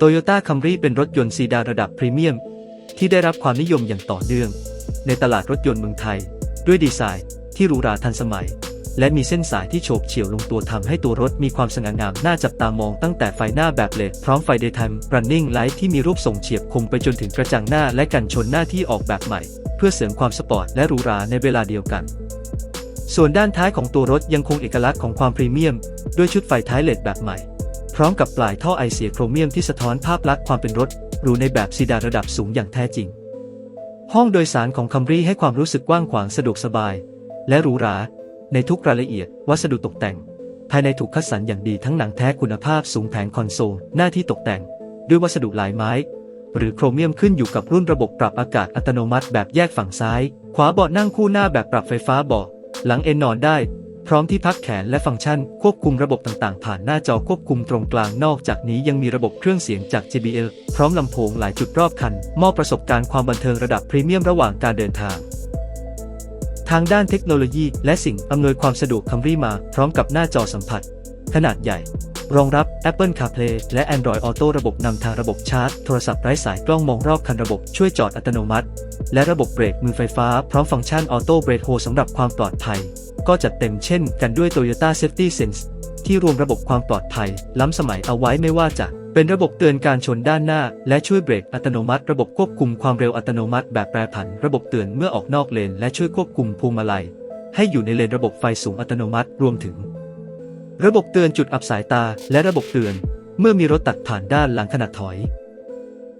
Toyota Camry เป็นรถยนต์ซีดานระดับพรีเมียม ที่ได้รับความนิยมอย่างต่อเนื่อง ในตลาดรถยนต์เมืองไทย ด้วยดีไซน์ที่หรูหราทันสมัย และมีเส้นสายที่โฉบเฉี่ยวลงตัวทำให้ตัวรถมีความสง่างามน่าจับตามองตั้งแต่ไฟหน้าแบบเลดพร้อมไฟ Daytime Running Light ที่มีรูปทรงเฉียบคมไปจนถึงกระจังหน้าและกันชนหน้าที่ออกแบบใหม่ เพื่อเสริมความสปอร์ตและหรูหราในเวลาเดียวกันส่วนด้านท้ายของตัวรถยังคงเอกลักษณ์ของความพรีเมียม ด้วยชุดไฟท้ายเลดแบบใหม่ พร้อมกับปลายท่อไอเสียโครเมียมที่สะท้อนภาพลักษณ์ความเป็นรถหรูในแบบซีดานระดับสูงอย่างแท้จริง ห้องโดยสารของคัมรี่ให้ความรู้สึกกว้างขวางสะดวกสบาย และหรูหรา ในทุกรายละเอียด วัสดุตกแต่ง ภายในถูกคัดสรรอย่างดีทั้งหนังแท้คุณภาพสูงแผงคอนโซล หน้าที่ตกแต่ง ด้วยวัสดุลายไม้ หรือโครเมียมขึ้นอยู่กับรุ่นระบบปรับอากาศอัตโนมัติแบบแยกฝั่งซ้าย ขวาเบาะนั่งคู่หน้าแบบปรับไฟฟ้าเบาะหลังเอนนอนได้ พร้อมที่พักแขนและฟังก์ชัน ควบคุมระบบต่างๆ ผ่านหน้าจอควบคุมตรงกลางนอกจากนี้ยังมีระบบเครื่องเสียงจาก JBL พร้อมลำโพงหลายจุดรอบคัน มอบประสบการณ์ความบันเทิงระดับพรีเมียมระหว่างการเดินทาง ทางด้านเทคโนโลยีและสิ่งอำนวยความสะดวกคัมรี่มา พร้อมกับหน้าจอสัมผัส ขนาดใหญ่ รองรับ Apple CarPlay และ Android Auto ระบบนำทางระบบชาร์จ โทรศัพท์ไร้สายกล้องมองรอบคันระบบช่วยจอดอัตโนมัติ และระบบเบรกมือไฟฟ้า พร้อมฟังก์ชัน Auto Brake Hold สำหรับความปลอดภัย ก็จัดเต็มเช่นกันด้วย Toyota Safety Sense ที่รวมระบบความปลอดภัย ล้ำสมัยเอาไว้ไม่ว่าจะ เป็นระบบเตือนการชนด้านหน้า และช่วยเบรกอัตโนมัติ ระบบควบคุมความเร็วอัตโนมัติแบบแปรผัน ระบบเตือนเมื่อออกนอกเลน และช่วยควบคุมพวงมาลัย ให้อยู่ในเลนระบบไฟสูงอัตโนมัติรวมถึง ระบบเตือนจุดอับสายตา และระบบเตือน เมื่อมีรถตัดผ่านด้านหลังขณะถอย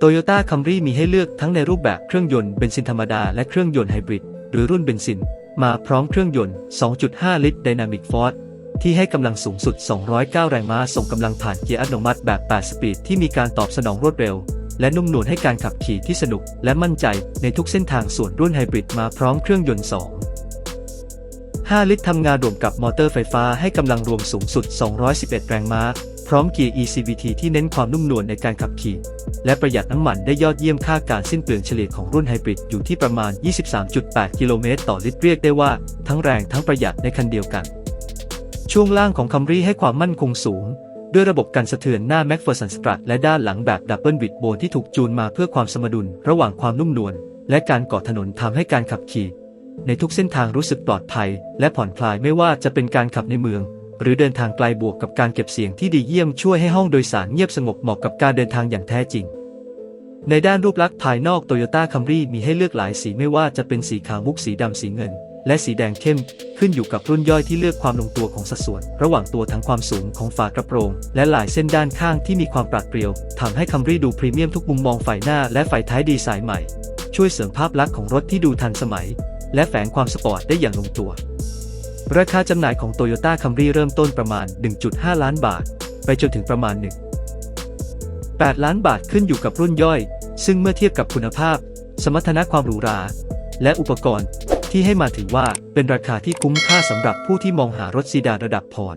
Toyota Camry มีให้เลือกทั้งในรูปแบบเครื่องยนต์เบนซินธรรมดาและเครื่องยนต์ไฮบริดหรือรุ่นเบนซิน มาพร้อมเครื่องยนต์ 2.5 ลิตร Dynamic Force ที่ให้กำลังสูงสุด 209 แรงม้า ส่งกำลังผ่านเกียร์อัตโนมัติแบบ 8 สปีด ที่มีการตอบสนองรวดเร็ว และนุ่มนวลให้การขับขี่ที่สนุกและมั่นใจในทุกเส้นทางส่วนรุ่นไฮบริดมาพร้อมเครื่องยนต์ 2 5 ลิตรทำงานรวมกับมอเตอร์ไฟฟ้าให้กำลังรวมสูงสุด 211 แรงม้า พร้อมเกียร์ ECVT ที่เน้นความนุ่มนวลในการขับขี่ และประหยัดน้ำมันได้ยอดเยี่ยมค่าการสิ้นเปลืองเฉลี่ยของรุ่นไฮบริดอยู่ที่ประมาณ 23.8 กิโลเมตรต่อลิตรเรียกได้ว่า ทั้งแรงทั้งประหยัดในคันเดียวกัน ช่วงล่างของคัมรี่ให้ความมั่นคงสูง ด้วยระบบกันสะเทือนหน้าแม็กเฟอร์สันสตรัทและด้านหลังแบบดับเบิลวิดโบนที่ถูกจูนมาเพื่อความสมดุล ระหว่างความนุ่มนวลและการก่อถนนทำให้การขับขี่ ในทุกเส้นทางรู้สึกปลอดภัย และผ่อนคลายไม่ว่าจะเป็นการขับในเมือง หรือเดินทางไกลบวกกับการเก็บเสียงที่ดีเยี่ยมช่วยให้ห้องโดยสารเงียบสงบเหมาะกับการเดินทางอย่างแท้จริง ในด้านรูปลักษณ์ภายนอก Toyota Camry มีให้เลือกหลายสีไม่ว่าจะเป็นสีขาวมุกสีดำสีเงิน และสีแดงเข้ม ขึ้นอยู่กับรุ่นย่อยที่เลือกความลงตัวของสัดส่วน ระหว่างตัวทั้งความสูงของฝากระโปรง และลายเส้นด้านข้างที่มีความปราดเปรียวทำให้ Camry ดูพรีเมียมทุกมุมมองฝ่ายหน้าและฝ่ายท้ายดีไซน์ใหม่ ช่วยเสริมภาพลักษณ์ของรถที่ดูทันสมัย และแฝงความสปอร์ตได้อย่างลงตัว ราคาจำหน่ายของ Toyota Camry เริ่มต้นประมาณ 1.5 ล้านบาท ไปจนถึงประมาณ 1 8 ล้านบาทขึ้นอยู่กับรุ่นย่อย ซึ่งเมื่อเทียบกับคุณภาพ สมรรถนะความหรูหรา และอุปกรณ์ที่ให้มาถือว่าเป็นราคาที่คุ้มค่าสำหรับผู้ที่มองหารถซีดานระดับพร